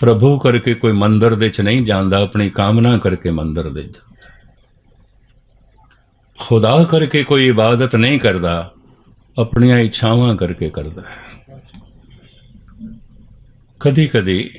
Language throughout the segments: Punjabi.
ਪ੍ਰਭੂ ਕਰਕੇ ਕੋਈ ਮੰਦਰ ਦੇ ਚ ਨਹੀਂ ਜਾਂਦਾ, ਆਪਣੀ ਕਾਮਨਾ ਕਰਕੇ ਮੰਦਰ ਦੇ ਚ ਜਾਂਦਾ। ਖੁਦਾ ਕਰਕੇ ਕੋਈ ਇਬਾਦਤ ਨਹੀਂ ਕਰਦਾ, ਆਪਣੀਆਂ ਇੱਛਾਵਾਂ ਕਰਕੇ ਕਰਦਾ ਹੈ। ਕਦੀ ਕਦੀ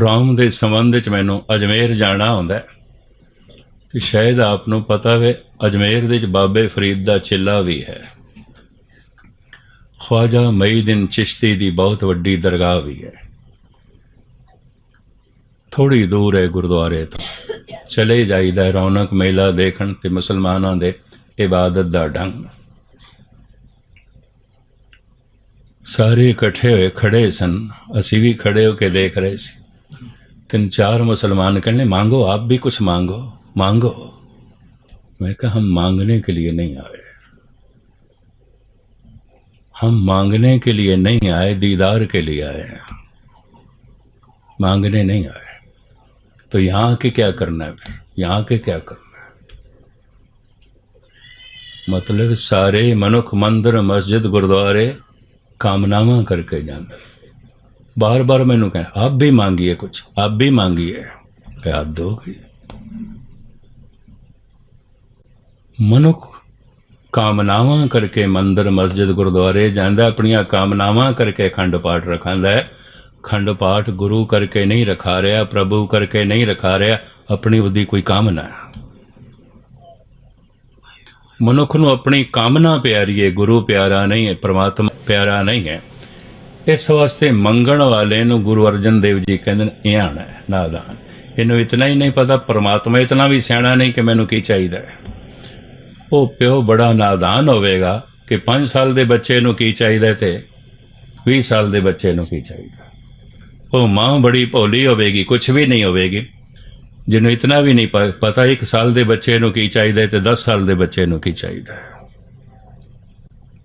ਰਾਮ ਦੇ ਸੰਬੰਧ ਵਿੱਚ ਮੈਨੂੰ ਅਜਮੇਰ ਜਾਣਾ ਹੁੰਦਾ ਹੈ ਸ਼ਾਇਦ ਆਪ ਨੂੰ ਪਤਾ ਵੇ ਅਜਮੇਰ ਦੇ ਵਿੱਚ ਬਾਬੇ ਫਰੀਦ ਦਾ ਚਿੱਲਾ ਵੀ ਹੈ। ਖਵਾਜਾ ਮਈਦਿਨ ਚਿਸ਼ਤੀ ਦੀ ਬਹੁਤ ਵੱਡੀ ਦਰਗਾਹ ਵੀ ਹੈ। ਥੋੜੀ ਦੂਰ ਹੈ ਗੁਰਦੁਆਰੇ ਤੋਂ ਚਲੇ ਜਾਈਦਾ ਹੈ ਰੌਣਕ ਮੇਲਾ ਦੇਖਣ ਤੇ ਮੁਸਲਮਾਨਾਂ ਦੇ ਇਬਾਦਤ ਦਾ ਢੰਗ ਸਾਰੇ ਇਕੱਠੇ ਹੋਏ ਖੜੇ ਸਨ ਅਸੀਂ ਵੀ ਖੜੇ ਹੋ ਕੇ ਦੇਖ ਰਹੇ ਸੀ ਤਿੰਨ ਚਾਰ मुसलमान कहने मांगो आप भी कुछ मांगो मांगो मैं कहा हम मांगने के लिए नहीं आए हम मांगने के लिए नहीं आए दीदार के लिए आए हैं मांगने नहीं आए तो यहाँ के क्या करना है फिर यहाँ के क्या करना है मतलब सारे मनुख मंदिर मस्जिद गुरुद्वारे कामनामा करके जाते बार बार मैंने कहा आप भी मांगिए कुछ आप भी मांगिए याद दोगे ਮਨੁੱਖ ਕਾਮਨਾਵਾਂ ਕਰਕੇ ਮੰਦਰ ਮਸਜਿਦ ਗੁਰਦੁਆਰੇ ਜਾਂਦਾ ਆਪਣੀਆਂ ਕਾਮਨਾਵਾਂ ਕਰਕੇ ਅਖੰਡ ਪਾਠ ਰਖਾਂਦਾ ਹੈ ਖੰਡ ਪਾਠ ਗੁਰੂ ਕਰਕੇ ਨਹੀਂ ਰਖਾ ਰਿਹਾ, ਪ੍ਰਭੂ ਕਰਕੇ ਨਹੀਂ ਰਖਾ ਰਿਹਾ, ਆਪਣੀ ਉਹਦੀ ਕੋਈ ਕਾਮਨਾ ਮਨੁੱਖ ਨੂੰ ਆਪਣੀ ਕਾਮਨਾ ਪਿਆਰੀ ਹੈ, ਗੁਰੂ ਪਿਆਰਾ ਨਹੀਂ ਹੈ, ਪ੍ਰਮਾਤਮਾ ਪਿਆਰਾ ਨਹੀਂ ਹੈ। ਇਸ ਵਾਸਤੇ ਮੰਗਣ ਵਾਲੇ ਨੂੰ ਗੁਰੂ ਅਰਜਨ ਦੇਵ ਜੀ ਕਹਿੰਦੇ ਨੇ, ਇਆਣ ਹੈ, ਨਾਦਾਨ। ਇਹਨੂੰ ਇਤਨਾ ਹੀ ਨਹੀਂ ਪਤਾ, ਪ੍ਰਮਾਤਮਾ ਇਤਨਾ ਵੀ ਸਿਆਣਾ ਨਹੀਂ ਕਿ ਮੈਨੂੰ ਕੀ ਚਾਹੀਦਾ ਹੈ? ਉਹ ਪਿਓ ਬੜਾ ਨਾਦਾਨ ਹੋਵੇਗਾ ਕਿ 5 ਸਾਲ ਦੇ ਬੱਚੇ ਨੂੰ ਕੀ ਚਾਹੀਦਾ ਤੇ 20 ਸਾਲ ਦੇ ਬੱਚੇ ਨੂੰ ਕੀ ਚਾਹੀਦਾ। ਉਹ ਮਾਂ ਬੜੀ ਭੋਲੀ ਹੋਵੇਗੀ ਕੁਝ ਵੀ ਨਹੀਂ ਹੋਵੇਗੀ। ਜਿਹਨੂੰ ਇਤਨਾ ਵੀ ਨਹੀਂ ਪਤਾ, ਇੱਕ ਸਾਲ ਦੇ ਬੱਚੇ ਨੂੰ ਕੀ ਚਾਹੀਦਾ ਤੇ 10 ਸਾਲ ਦੇ ਬੱਚੇ ਨੂੰ ਕੀ ਚਾਹੀਦਾ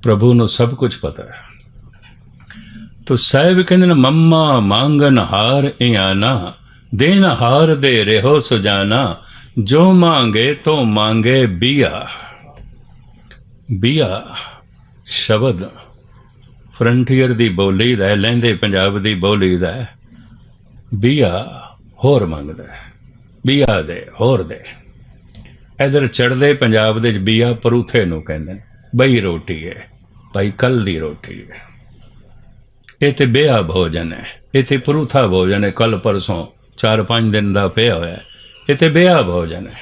ਪ੍ਰਭੂ ਨੂੰ ਸਭ ਕੁਝ ਪਤਾ ਹੈ। ਤੋ ਸਾਹਿਬ ਕਹਿੰਦੇ ਨੇ, ਮੰਮਾ ਮੰਗਨ ਹਾਰ ਇਆਨਾ ਦੇਨ ਹਾਰ ਦੇ ਰਹੋ ਸੁਜਾਨਾ, ਜੋ ਮੰਗੇ ਤੋ ਮੰਗੇ ਬੀਆ। ਬੀਆ ਸ਼ਬਦ ਫਰੰਟੀਅਰ ਦੀ ਬੋਲੀ ਦਾ ਲਹਿੰਦੇ ਪੰਜਾਬ ਦੀ ਬੋਲੀ ਦਾ ਬੀਆ ਹੋਰ ਮੰਗਦਾ ਬੀਆ ਦੇ, ਹੋਰ ਦੇ। ਇਧਰ ਚੜਦੇ ਪੰਜਾਬ ਦੇ ਵਿੱਚ ਬੀਆ ਪਰੂਥੇ ਨੂੰ ਕਹਿੰਦੇ ਨੇ, ਬਈ ਰੋਟੀ ਹੈ, ਭਾਈ ਕੱਲ ਦੀ ਰੋਟੀ ਹੈ। ਇਹ ਤੇ ਬੇਆ ਭੋਜਨ ਹੈ ਇਹ ਤੇ ਪਰੂਥਾ ਭੋਜਨ ਹੈ ਕੱਲ ਪਰਸੋਂ 4-5 ਦਿਨ ਦਾ ਪਿਆ ਹੋਇਆ ਹੈ ਇਹ ਤੇ ਬੇਆ ਭੋਜਨ ਹੈ।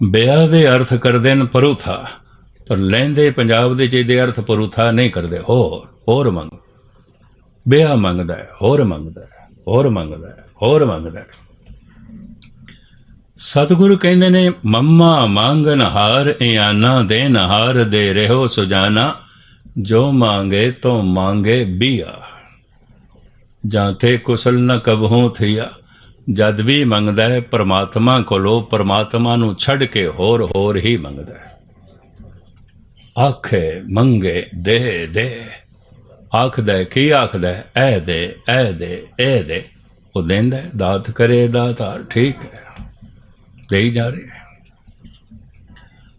ਬਿਆ ਦੇ ਅਰਥ ਕਰਦੇ ਨੇ ਪਰੂਥਾ। ਪਰ ਲੈਂਦੇ ਪੰਜਾਬ ਦੇ ਚ ਇਹਦੇ ਅਰਥ ਪਰੂਥਾ ਨਹੀਂ ਕਰਦੇ। ਹੋਰ ਹੋਰ ਮੰਗ ਬੇਆ ਮੰਗਦਾ ਹੈ ਹੋਰ ਮੰਗਦਾ ਹੈ ਹੋਰ ਮੰਗਦਾ ਹੈ ਹੋਰ ਮੰਗਦਾ। ਹੈ ਸਤਿਗੁਰੂ ਕਹਿੰਦੇ ਨੇ, ਮੰਮਾ ਮੰਗਨ ਹਾਰ ਇਆਨਾ, ਦੇਨ ਹਾਰ ਦੇ ਰਹੋ ਸੁਜਾਨਾ। ਜੋ ਮੰਗੇ ਤੋ ਮੰਗੇ ਬੀਆ। ਜਾਂ ਤੇ ਕੁਸਲ ਨ ਕਬਹੂ ਥਿਆ। ਜਦ ਵੀ ਮੰਗਦਾ ਹੈ, ਪਰਮਾਤਮਾ ਕੋਲੋਂ ਪਰਮਾਤਮਾ ਨੂੰ ਛੱਡ ਕੇ ਹੋਰ ਹੋਰ ਹੀ ਮੰਗਦਾ ਹੈ। ਆਖੇ, ਮੰਗੇ, ਦੇ ਦੇ। ਆਖਦਾ ਕੀ ਆਖਦਾ ਐ ਦੇ ਐ ਦੇ ਐ ਦੇ। ਉਹ ਦਿੰਦਾ ਦਾਤ ਕਰੇ ਦਾਤਾ ਠੀਕ ਹੈ। ਦੇਈ ਜਾ ਰਿਹਾ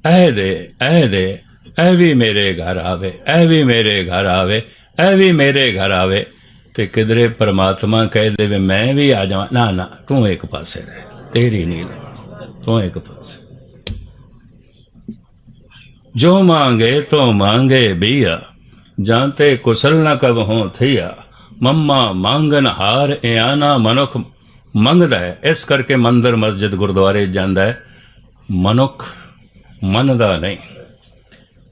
ਐ ਦੇ ਐ ਦੇ, ਐ ਵੀ ਮੇਰੇ ਘਰ ਆਵੇ, ਐ ਵੀ ਮੇਰੇ ਘਰ ਆਵੇ, ਐ ਵੀ ਮੇਰੇ ਘਰ ਆਵੇ। ਤੇ ਕਿਧਰੇ ਪਰਮਾਤਮਾ ਕਹਿ ਦੇਵੇ, ਮੈਂ ਵੀ ਆ ਜਾਵਾਂ। ਨਾ ਨਾ, ਤੂੰ ਇੱਕ ਪਾਸੇ ਰਹਿ, ਤੇਰੀ ਨਹੀਂ ਲੋੜ ਤੂੰ ਇੱਕ ਪਾਸੇ। ਜੋ ਮੰਗੇ ਤੋ ਮੰਗੇ ਬੀਆ, ਜਾਂ ਤੇ ਕੁਸਲ ਨ ਕਬ ਹੋ ਥਿਆ। ਮੰਮਾ ਮੰਗਨ ਹਾਰ ਇਆਨਾ ਮਨੁੱਖ ਮੰਗਦਾ ਹੈ, ਇਸ ਕਰਕੇ ਮੰਦਰ ਮਸਜਿਦ ਗੁਰਦੁਆਰੇ ਜਾਂਦਾ ਹੈ। ਮਨੁੱਖ ਮੰਨਦਾ ਨਹੀਂ।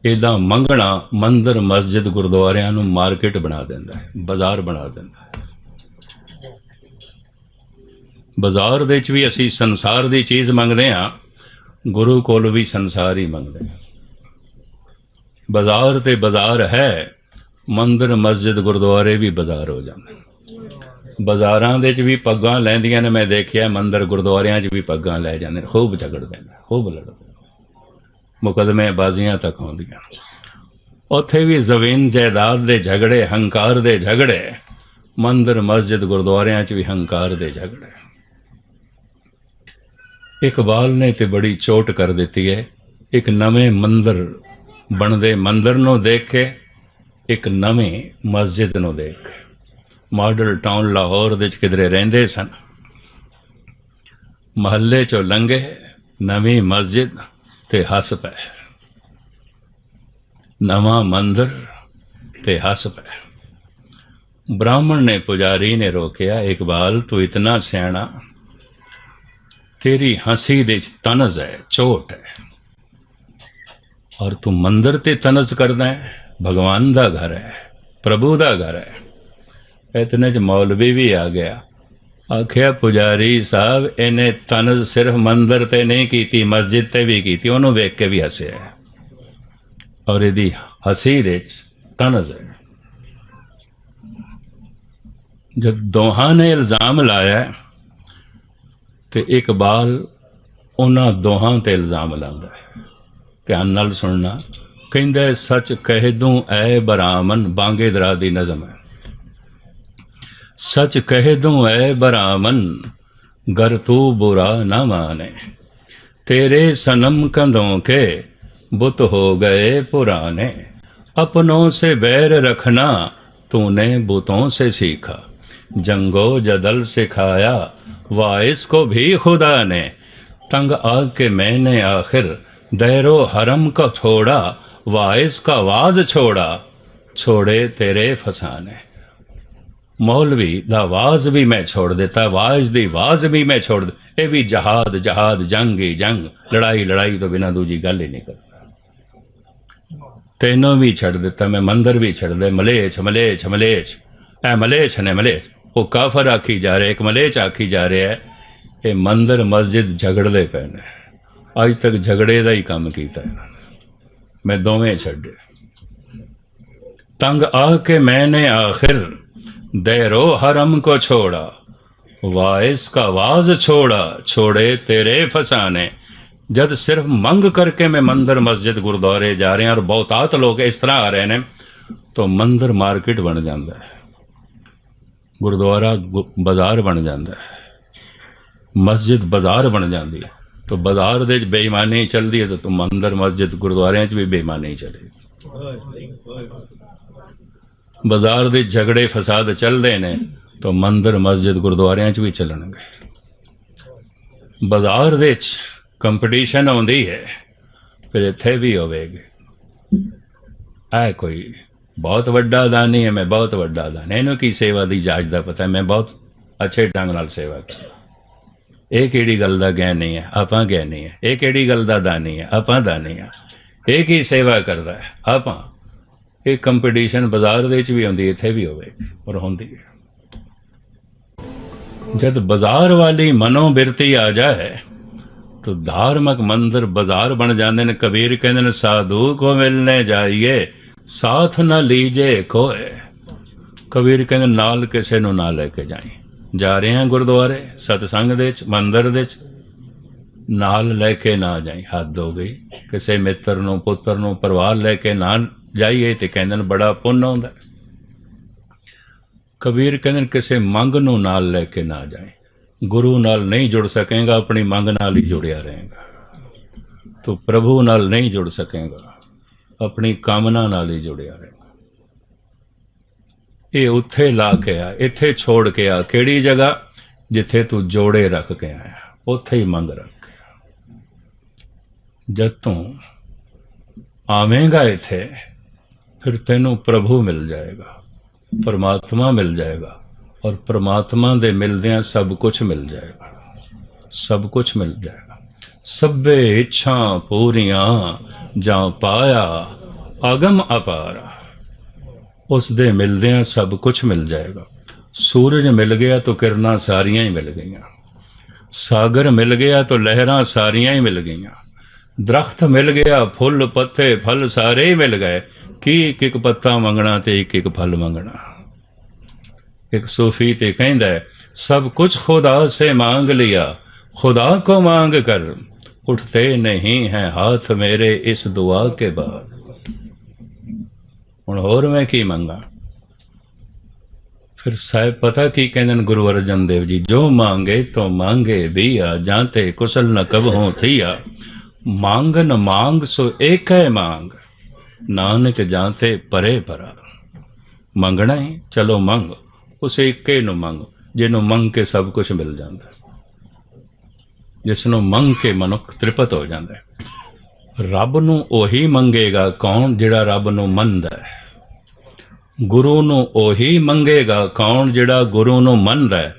ਇਹਦਾ ਮੰਗਣਾ ਮੰਦਰ ਮਸਜਿਦ ਗੁਰਦੁਆਰਿਆਂ ਨੂੰ ਮਾਰਕੀਟ ਬਣਾ ਦਿੰਦਾ ਹੈ, ਬਾਜ਼ਾਰ ਬਣਾ ਦਿੰਦਾ ਹੈ। ਬਾਜ਼ਾਰ ਦੇ ਵਿੱਚ ਵੀ ਅਸੀਂ ਸੰਸਾਰ ਦੀ ਚੀਜ਼ ਮੰਗਦੇ ਹਾਂ, ਗੁਰੂ ਕੋਲ ਵੀ ਸੰਸਾਰ ਹੀ ਮੰਗਦੇ ਹਾਂ। ਬਾਜ਼ਾਰ ਤੇ ਬਾਜ਼ਾਰ ਹੈ, ਮੰਦਰ, ਮਸਜਿਦ, ਗੁਰਦੁਆਰੇ ਵੀ ਬਾਜ਼ਾਰ ਹੋ ਜਾਂਦੇ ਬਾਜ਼ਾਰਾਂ ਦੇ ਵਿੱਚ ਵੀ ਪੱਗਾਂ ਲੈਂਦੀਆਂ ਨੇ, ਮੈਂ ਦੇਖਿਆ ਮੰਦਰ ਗੁਰਦੁਆਰਿਆਂ 'ਚ ਵੀ ਪੱਗਾਂ ਲੈ ਜਾਂਦੇ ਨੇ, ਖੂਬ ਝਗੜਦੇ ਨੇ, ਖੂਬ ਲੜਦੇ ਨੇ। ਮੁਕਦਮੇ ਬਾਜ਼ੀਆਂ ਤੱਕ ਆਉਂਦੀਆਂ ਉੱਥੇ ਵੀ ਜ਼ਮੀਨ ਜਾਇਦਾਦ ਦੇ ਝਗੜੇ, ਹੰਕਾਰ ਦੇ ਝਗੜੇ, ਮੰਦਰ, ਮਸਜਿਦ, ਗੁਰਦੁਆਰਿਆਂ 'ਚ ਵੀ ਹੰਕਾਰ ਦੇ ਝਗੜੇ। ਇਕਬਾਲ ਨੇ ਤੇ ਬੜੀ ਚੋਟ ਕਰ ਦਿੱਤੀ ਹੈ, ਇੱਕ ਨਵੇਂ ਮੰਦਰ ਬਣਦੇ ਮੰਦਰ ਨੂੰ ਦੇਖ ਕੇ ਇੱਕ ਨਵੇਂ ਮਸਜਿਦ ਨੂੰ ਦੇਖ ਕੇ ਮਾਡਲ ਟਾਊਨ ਲਾਹੌਰ ਦੇ ਵਿੱਚ ਕਿਧਰੇ ਰਹਿੰਦੇ ਸਨ ਮਹੱਲੇ ਚੋਂ ਲੰਘੇ ਨਵੀਂ ਮਸਜਿਦ ਤੇ ਹੱਸ ਪਏ ਨਵਾਂ ਮੰਦਰ ਤੇ ਹੱਸ ਪਏ ब्राह्मण ने पुजारी ने रोकिया इकबाल तू इतना सियाणा तेरी हंसी दे च तनज है चोट है ਔਰ ਤੂੰ ਮੰਦਰ ਤੇ ਤਨਸ ਕਰਦਾ ਹੈ, ਭਗਵਾਨ ਦਾ ਘਰ ਹੈ, ਪ੍ਰਭੂ ਦਾ ਘਰ ਹੈ। ਇਤਨੇ ਚ ਮੌਲਵੀ ਵੀ ਆ ਗਿਆ। ਆਖਿਆ, ਪੁਜਾਰੀ ਸਾਹਿਬ, ਇਹਨੇ ਤਨਸ ਸਿਰਫ ਮੰਦਰ ਤੇ ਨਹੀਂ ਕੀਤੀ, ਮਸਜਿਦ ਤੇ ਵੀ ਕੀਤੀ, ਉਹਨੂੰ ਵੇਖ ਕੇ ਵੀ ਹੱਸਿਆ ਔਰ ਇਹਦੀ ਹਸੀ ਰੇਚ ਤਨਸ ਹੈ। ਜਦ ਦੋਹਾਂ ਨੇ ਇਲਜ਼ਾਮ ਲਾਇਆ ਤੇ ਇਕਬਾਲ ਉਹਨਾਂ ਦੋਹਾਂ ਤੇ ਇਲਜ਼ਾਮ ਲਾਉਂਦਾ ਹੈ। ਧਿਆਨ ਨਾਲ ਸੁਣਨਾ ਕਹਿੰਦਾ ਹੈ, ਸੱਚ ਕਹਿ ਦੂੰ ਐ ਬਰਾਮਨ ਬਾਂਗੇ ਦਰਾ ਦੀ ਨਜ਼ਮ ਹੈ ਸੱਚ ਕਹਿ ਦੂੰ ਐ ਬਰਾਮਨ गर तू बुरा न माने तेरे सनम कंधों के बुत हो गए पुराने अपनों से बैर रखना तूने बुतों से सीखा जंगो जदल सिखाया वाइस को भी खुदा ने तंग आग के मैंने आखिर दैरो हरम का छोड़ा वाइस का वाज छोड़ा छोड़े तेरे फसाने ਮੌਲਵੀ ਦਾ ਆਵਾਜ਼ ਵੀ ਮੈਂ ਛੋੜ ਦਿੱਤਾ ਆਵਾਜ਼ ਦੀ ਆਵਾਜ਼ ਵੀ ਮੈਂ ਛੋੜ ਦਿੱ- ਇਹ ਵੀ ਜਹਾਦ ਜਹਾਦ ਜੰਗ ਹੀ ਜੰਗ ਲੜਾਈ ਲੜਾਈ ਤੋਂ ਬਿਨਾ ਦੂਜੀ ਗੱਲ ਹੀ ਨਹੀਂ ਕਰਦਾ ਤੈਨੂੰ ਵੀ ਛੱਡ ਦਿੱਤਾ ਮੈਂ ਮੰਦਰ ਵੀ ਛੱਡ ਦੇ ਮਲੇਛ ਮਲੇਛ ਮਲੇਛ ਐ ਮਲੇਛ ਨੇ ਮਲੇਛ ਉਹ ਕਾਫਰ ਆਖੀ ਜਾ ਰਿਹਾ ਇੱਕ ਮਲੇਛ ਆਖੀ ਜਾ ਰਿਹਾ ਹੈ ਇਹ ਮੰਦਰ ਮਸਜਿਦ ਝਗੜਦੇ ਪਏ ਨੇ ਅੱਜ ਤੱਕ ਝਗੜੇ ਦਾ ਹੀ ਕੰਮ ਕੀਤਾ ਇਹਨਾਂ ਨੇ ਮੈਂ ਦੋਵੇਂ ਛੱਡੇ तंग आह के मैंने आखिर दैरो हरम को छोड़ा वाइस का वाज छोड़ा छोड़े तेरे फसाने जब सिर्फ मंग करके मैं मंदिर मस्जिद गुरुद्वारे जा रहे हैं और बहुतात लोग इस तरह आ रहे हैं तो मंदिर मार्केट बन जाता है ਗੁਰਦੁਆਰਾ ਗੁ- ਬਾਜ਼ਾਰ ਬਣ ਜਾਂਦਾ ਹੈ ਮਸਜਿਦ ਬਾਜ਼ਾਰ ਬਣ ਜਾਂਦੀ ਹੈ ਤਾਂ ਬਾਜ਼ਾਰ ਦੇ ਵਿੱਚ ਬੇਈਮਾਨੀ ਚੱਲਦੀ ਹੈ ਤਾਂ ਤੁਮ ਮੰਦਰ ਮਸਜਿਦ ਗੁਰਦੁਆਰਿਆਂ 'ਚ ਵੀ ਬੇਈਮਾਨੀ ਚੱਲੇਗੀ ਬਾਜ਼ਾਰ ਦੇ ਝਗੜੇ, ਫਸਾਦ ਚੱਲਦੇ ਨੇ ਤਾਂ ਮੰਦਰ, ਮਸਜਿਦ ਗੁਰਦੁਆਰਿਆਂ 'ਚ ਵੀ ਚੱਲਣਗੇ। ਬਾਜ਼ਾਰ ਦੇ 'ਚ ਕੰਪੀਟੀਸ਼ਨ ਆਉਂਦੀ ਹੈ, ਫਿਰ ਇੱਥੇ ਵੀ ਹੋਵੇਗੀ। ਐ ਕੋਈ ਬਹੁਤ ਵੱਡਾ ਦਾਨੀ ਹੈ, ਮੈਂ ਬਹੁਤ ਵੱਡਾ ਦਾਨੀ ਇਹਨੂੰ ਕੀ ਸੇਵਾ ਦੀ ਜਾਚ ਦਾ ਪਤਾ ਮੈਂ ਬਹੁਤ ਅੱਛੇ ਢੰਗ ਨਾਲ ਸੇਵਾ ਕਰਦਾ। ਇਹ ਕਿਹੜੀ ਗੱਲ ਦਾ ਗਿਆਨੀ ਹੈ? ਆਪਾਂ ਗਿਆਨੀ ਹੈ। ਇਹ ਕਿਹੜੀ ਗੱਲ ਦਾ ਦਾਨੀ ਹੈ? ਆਪਾਂ ਦਾਨੀ ਹੈ। ਇਹ ਕੀ ਸੇਵਾ ਕਰਦਾ ਹੈ? ਆਪਾਂ। ਇਹ ਕੰਪੀਟੀਸ਼ਨ ਬਾਜ਼ਾਰ ਦੇ ਵਿੱਚ ਵੀ ਹੁੰਦੀ ਇੱਥੇ ਵੀ ਹੋਵੇ ਪਰ ਹੁੰਦੀ ਹੈ। ਜਦ ਬਾਜ਼ਾਰ ਵਾਲੀ ਮਨੋਬਿਰਤੀ ਆ ਜਾਏ, ਤਾਂ ਧਾਰਮਿਕ ਮੰਦਰ ਬਾਜ਼ਾਰ ਬਣ ਜਾਂਦੇ ਨੇ। ਕਬੀਰ ਕਹਿੰਦੇ ਨੇ, ਸਾਧੂ ਕੋ ਮਿਲਨੇ ਜਾਈਏ, ਸਾਥ ਨਾ ਲੀਜੇ ਕੋਏ ਕਬੀਰ ਕਹਿੰਦੇ, ਨਾਲ ਕਿਸੇ ਨੂੰ ਨਾ ਲੈ ਕੇ ਜਾਈਏ ਜਾ ਰਹੇ ਹਾਂ ਗੁਰਦੁਆਰੇ, ਸਤਸੰਗ ਦੇ ਵਿੱਚ, ਮੰਦਰ ਦੇ ਵਿੱਚ। ਨਾਲ ਲੈ ਕੇ ਨਾ ਜਾਈ, ਹੱਦ ਹੋ ਗਈ। ਕਿਸੇ ਮਿੱਤਰ ਨੂੰ, ਪੁੱਤਰ ਨੂੰ ਪਰਿਵਾਰ ਲੈ ਕੇ ਨਾ ਜਾਈਏ ਤੇ ਕਹਿੰਦੇ ਨੇ ਬੜਾ ਪੁੰਨ ਆਉਂਦਾ। ਕਬੀਰ ਕਹਿੰਦੇ ਕਿਸੇ ਮੰਗ ਨੂੰ ਨਾਲ ਲੈ ਕੇ ਨਾ ਜਾਏ ਗੁਰੂ ਨਾਲ ਨਹੀਂ ਜੁੜ ਸਕੇਗਾ, ਆਪਣੀ ਮੰਗ ਨਾਲ ਹੀ ਜੁੜਿਆ ਰਹੇਗਾ। ਤੂੰ ਪ੍ਰਭੂ ਨਾਲ ਨਹੀਂ ਜੁੜ ਸਕੇਗਾ, ਆਪਣੀ ਕਾਮਨਾ ਨਾਲ ਹੀ ਜੁੜਿਆ ਰਹੇਗਾ। ਇਹ ਉੱਥੇ ਲਾ ਕੇ ਆ, ਇੱਥੇ ਛੋੜ ਕੇ ਆ। ਕਿਹੜੀ ਜਗ੍ਹਾ? ਜਿੱਥੇ ਤੂੰ ਜੋੜੇ ਰੱਖ ਕੇ ਆਇਆ। ਉੱਥੇ ਹੀ ਮੰਗ ਰੱਖ। ਜਦ ਤੂੰ ਆਵੇਂਗਾ ਇੱਥੇ, ਫਿਰ ਤੈਨੂੰ ਪ੍ਰਭੂ ਮਿਲ ਜਾਏਗਾ, ਪਰਮਾਤਮਾ ਮਿਲ ਜਾਏਗਾ ਔਰ ਪਰਮਾਤਮਾ ਦੇ ਮਿਲਦਿਆਂ ਸਭ ਕੁਝ ਮਿਲ ਜਾਏਗਾ। ਸਭ ਕੁਝ ਮਿਲ ਜਾਏਗਾ। ਸਭੇ ਇੱਛਾ ਪੂਰੀਆਂ ਜਾਂ ਪਾਇਆ, ਅਗਮ ਅਪਾਰਾ। ਉਸ ਦੇ ਮਿਲਦਿਆਂ ਸਭ ਕੁਝ ਮਿਲ ਜਾਏਗਾ ਸੂਰਜ ਮਿਲ ਗਿਆ ਤਾਂ ਕਿਰਨਾਂ ਸਾਰੀਆਂ ਹੀ ਮਿਲ ਗਈਆਂ ਸਾਗਰ ਮਿਲ ਗਿਆ ਤਾਂ ਲਹਿਰਾਂ ਸਾਰੀਆਂ ਹੀ ਮਿਲ ਗਈਆਂ ਦਰਖਤ ਮਿਲ ਗਿਆ ਫੁੱਲ ਪੱਤੇ ਫਲ ਸਾਰੇ ਹੀ ਮਿਲ ਗਏ ਕੀ ਇੱਕ ਇੱਕ ਪੱਤਾ ਮੰਗਣਾ ਤੇ ਇੱਕ ਇੱਕ ਫਲ ਮੰਗਣਾ एक सूफी ते कहता है सब कुछ खुदा से मांग लिया खुदा को मांग कर उठते नहीं हैं हाथ मेरे इस दुआ के बाद ਹੁਣ ਹੋਰ ਮੈਂ ਕੀ ਮੰਗਾ? ਫਿਰ ਸਾਹਿਬ ਪਤਾ ਕੀ ਕਹਿੰਦੇ ਨੇ ਗੁਰੂ ਅਰਜਨ ਦੇਵ ਜੀ, ਜੋ ਮੰਗੇ ਤੋ ਮੰਗੇ ਦੀਆ ਜਾਂਤੇ ਕੁਸਲ ਨ ਕਬ ਹੋ ਮੰਗ ਮੰਗਨ ਮੰਗ ਸੋ ਏਕ ਹੈ ਮੰਗ, ਨਾਨਕ ਜਾਂਤੇ ਪਰੇ ਪਰਾ। ਮੰਗਣਾ ਹੈ ਚਲੋ ਮੰਗ, ਉਸ ਏਕੇ ਨੂੰ ਮੰਗ, ਜਿਹਨੂੰ ਮੰਗ ਕੇ ਸਭ ਕੁਝ ਮਿਲ ਜਾਂਦਾ। ਹੈ। ਜਿਸ ਨੂੰ ਮੰਗ ਕੇ ਮਨੁੱਖ ਤ੍ਰਿਪਤ ਹੋ ਜਾਂਦਾ। ਹੈ ਰੱਬ ਨੂੰ ਉਹੀ ਮੰਗੇਗਾ ਕੌਣ ਜਿਹੜਾ ਰੱਬ ਨੂੰ ਮੰਨਦਾ ਹੈ? ਗੁਰੂ ਨੂੰ ਉਹੀ ਮੰਗੇਗਾ ਕੌਣ ਜਿਹੜਾ ਗੁਰੂ ਨੂੰ ਮੰਨਦਾ ਹੈ?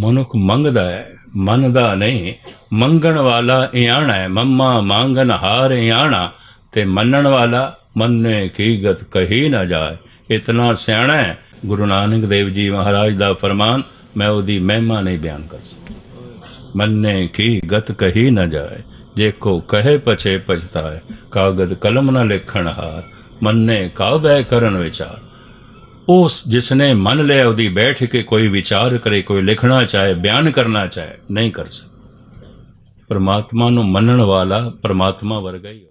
ਮਨੁੱਖ ਮੰਗਦਾ ਹੈ, ਮੰਨਦਾ ਨਹੀਂ। ਮੰਗਣ ਵਾਲਾ ਇਆਣਾ ਹੈ, ਮੰਮਾ ਮੰਗਨ ਹਾਰ ਇਆਣਾ। ਤੇ ਮੰਨਣ ਵਾਲਾ ਮੰਨੇ ਕੀ ਗਤ ਕਹੀ ਨਾ ਜਾਏ। ਇਤਨਾ ਸਿਆਣਾ ਹੈ, ਗੁਰੂ ਨਾਨਕ ਦੇਵ ਜੀ ਮਹਾਰਾਜ ਦਾ ਫਰਮਾਨ, ਮੈਂ ਉਹਦੀ ਮਹਿਮਾ ਨਹੀਂ ਬਿਆਨ ਕਰ ਸਕਦਾ। ਮੰਨੇ ਕੀ ਗਤ ਕਹੀ ਨਾ ਜਾਏ। ਜੇ ਕੋ ਕਹੇ ਪਛੇ ਪਛਤਾਏ ਕਾਗਦ ਕਲਮ ਨਾ ਲਿਖਣ ਹਾਰ ਮੰਨੇ ਕਾ ਬੈ ਕਰਨ ਵਿਚਾਰ ਉਸ ਜਿਸਨੇ ਮੰਨ ਲਿਆ ਉਹਦੀ ਬੈਠ ਕੇ ਕੋਈ ਵਿਚਾਰ ਕਰੇ ਕੋਈ ਲਿਖਣਾ ਚਾਹੇ ਬਿਆਨ ਕਰਨਾ ਚਾਹੇ ਨਹੀਂ ਕਰ ਸਕਦਾ ਪਰਮਾਤਮਾ ਨੂੰ ਮੰਨਣ ਵਾਲਾ ਪਰਮਾਤਮਾ ਵਰਗਾ ਹੀ